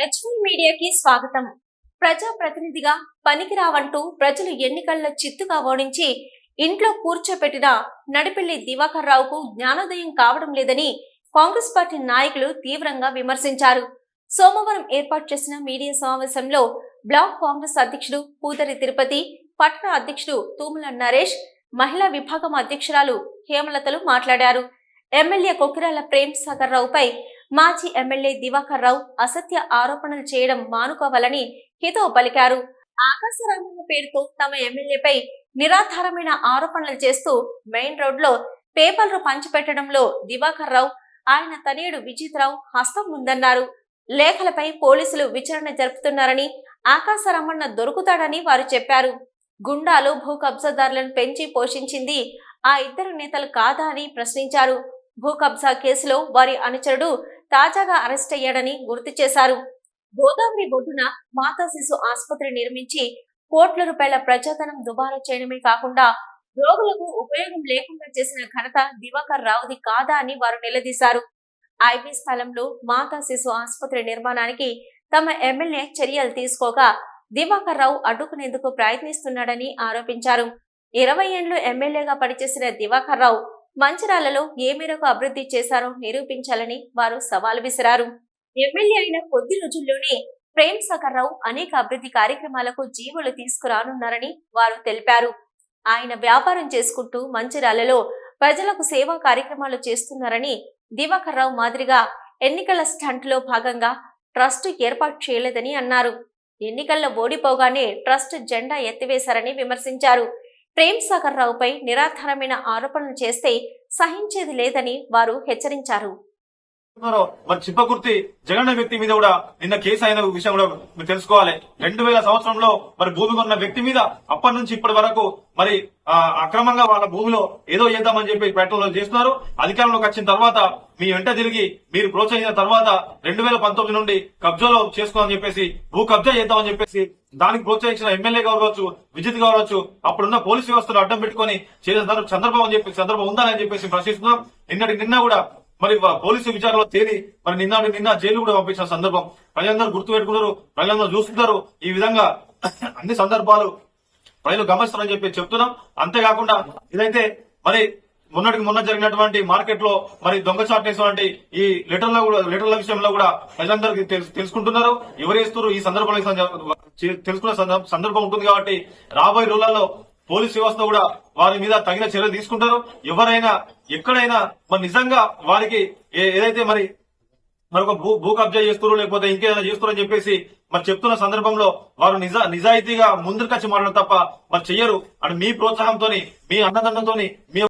HY మీడియాకి స్వాగతం. ప్రజా ప్రతినిధిగా పనికిరావంటూ ప్రజలు ఎన్నికల్లో చిత్తుగా ఓడించి ఇంట్లో కూర్చోపెట్టిన నడిపెళ్ళి దివాకర్ రావుకు జ్ఞానోదయం కావడం లేదని కాంగ్రెస్ పార్టీ నాయకులు తీవ్రంగా విమర్శించారు. సోమవారం ఏర్పాటు చేసిన మీడియా సమావేశంలో బ్లాక్ కాంగ్రెస్ అధ్యక్షుడు పూదరి తిరుపతి పట్టణ అధ్యక్షుడు తూముల నరేష్ మహిళా విభాగం అధ్యక్షురాలు హేమలతలు మాట్లాడారు. ఎమ్మెల్యే కొకిరాల ప్రేమ్ సాగర్ రావుపై మాజీ ఎమ్మెల్యే దివాకర్ రావు అసత్య ఆరోపణలు చేయడం మానుకోవాలని హితవు పలికారు. ఆకాశరామన్న పేరుతో తమ ఎమ్మెల్యేపై నిరాధారమైన ఆరోపణలు చేస్తూ మెయిన్ రోడ్లో పేపర్లు పంచిపెట్టడంలో దివాకర్ రావు ఆయన తనయుడు విజిత్రావు హస్తం ఉందన్నారు. లేఖలపై పోలీసులు విచారణ జరుపుతున్నారని ఆకాశరమణ దొరుకుతాడని వారు చెప్పారు. గుండాలు భూ కబ్జాదారులను పెంచి పోషించింది ఆ ఇద్దరు నేతలు కాదా అని ప్రశ్నించారు. భూ కబ్జా కేసులో వారి అనుచరుడు తాజాగా అరెస్ట్ అయ్యాడని గుర్తు చేశారు. గోదావరి ఒడ్డున మాతా శిశు ఆసుపత్రి నిర్మించి కోట్ల రూపాయల ప్రజాధనం దుబారా చేయడమే కాకుండా రోగులకు ఉపయోగం లేకుండా చేసిన ఘనత దివాకర్ రావుది కాదా అని వారు నిలదీశారు. ఐబీ స్థలంలో మాతా శిశు ఆసుపత్రి నిర్మాణానికి తమ ఎమ్మెల్యే చర్యలు తీసుకోగా దివాకర్ రావు అడ్డుకునేందుకు ప్రయత్నిస్తున్నాడని ఆరోపించారు. ఇరవై ఏళ్ళు ఎమ్మెల్యేగా పనిచేసిన దివాకర్ రావు మంచిరాలలో ఏ మేరకు అభివృద్ధి చేశారో నిరూపించాలని వారు సవాల్ విసిరారు. ఎమ్మెల్యే అయిన కొద్ది రోజుల్లోనే ప్రేమ్ సాగర్ రావు అనేక అభివృద్ధి కార్యక్రమాలకు జీవులు తీసుకురానున్నారని వారు తెలిపారు. ఆయన వ్యాపారం చేసుకుంటూ మంచిరాలలో ప్రజలకు సేవా కార్యక్రమాలు చేస్తున్నారని దివాకర్ రావు మాదిరిగా ఎన్నికల స్టంట్లో భాగంగా ట్రస్ట్ ఏర్పాటు చేయలేదని అన్నారు. ఎన్నికల్లో ఓడిపోగానే ట్రస్ట్ జెండా ఎత్తివేశారని విమర్శించారు. ప్రేమ్ సాగర్ రావుపై నిరాధారమైన ఆరోపణలు చేస్తే సహించేది లేదని వారు హెచ్చరించారు. మరి చిప్పకుర్తి జగన్ వ్యక్తి మీద కూడా నిన్న కేసు అయిన విషయం కూడా మీరు తెలుసుకోవాలి. రెండు వేల సంవత్సరంలో మరి భూమి కొన్న వ్యక్తి మీద అప్పటి నుంచి ఇప్పటి వరకు మరి అక్రమంగా వాళ్ళ భూమిలో ఏదో చేద్దామని చెప్పి పెట్రోల్ చేస్తున్నారు. అధికారంలోకి వచ్చిన తర్వాత మీ వెంట తిరిగి మీరు ప్రోత్సహించిన తర్వాత రెండు వేల పంతొమ్మిది నుండి కబ్జాలో చేసుకోవాలని చెప్పేసి భూ కబ్జా చేద్దామని చెప్పేసి దానికి ప్రోత్సహించిన ఎమ్మెల్యే కావచ్చు విజిత్ కావచ్చు అప్పుడున్న పోలీస్ వ్యవస్థను అడ్డం పెట్టుకొని చేసిన సందర్భం- సందర్భం అని చెప్పి సందర్భం ఉందని చెప్పేసి ప్రశ్నిస్తున్నాం. నిన్నటి నిన్న కూడా మరి పోలీసు విచారణలో తేలి మరి నిన్న నిన్న జైలు కూడా పంపించిన సందర్భం. ప్రజలందరూ గుర్తు పెట్టుకున్నారు ప్రజలందరూ చూస్తుంటారు. ఈ విధంగా అన్ని సందర్భాలు ప్రజలు గమనిస్తారని చెప్పి చెప్తున్నాం. అంతేకాకుండా ఇదైతే మరి మొన్నటికి మొన్న జరిగినటువంటి మార్కెట్లో మరి దొంగచాటు వేసినటువంటి ఈ లెటర్ల కూడా లెటర్ల విషయంలో కూడా ప్రజలందరికీ తెలుసుకుంటున్నారు. ఎవరు ఈ సందర్భంలో తెలుసుకునే సందర్భ- సందర్భం ఉంటుంది కాబట్టి రాబోయే రోజులలో పోలీస్ వ్యవస్థ కూడా వారి మీద తగిన చర్యలు తీసుకుంటారు. ఎవరైనా ఎక్కడైనా మరి నిజంగా వారికి ఏ- ఏదైతే మరి మరి ఒక భూ భూ కబ్జా చేస్తారు లేకపోతే ఇంకేదైనా చేస్తారు అని చెప్పేసి మరి చెప్తున్న సందర్భంలో వారు నిజ నిజాయితీగా ముందుకొచ్చి వచ్చి తప్ప మరి చెయ్యరు. అని మీ ప్రోత్సాహంతోని మీ అన్నదండంతో మీ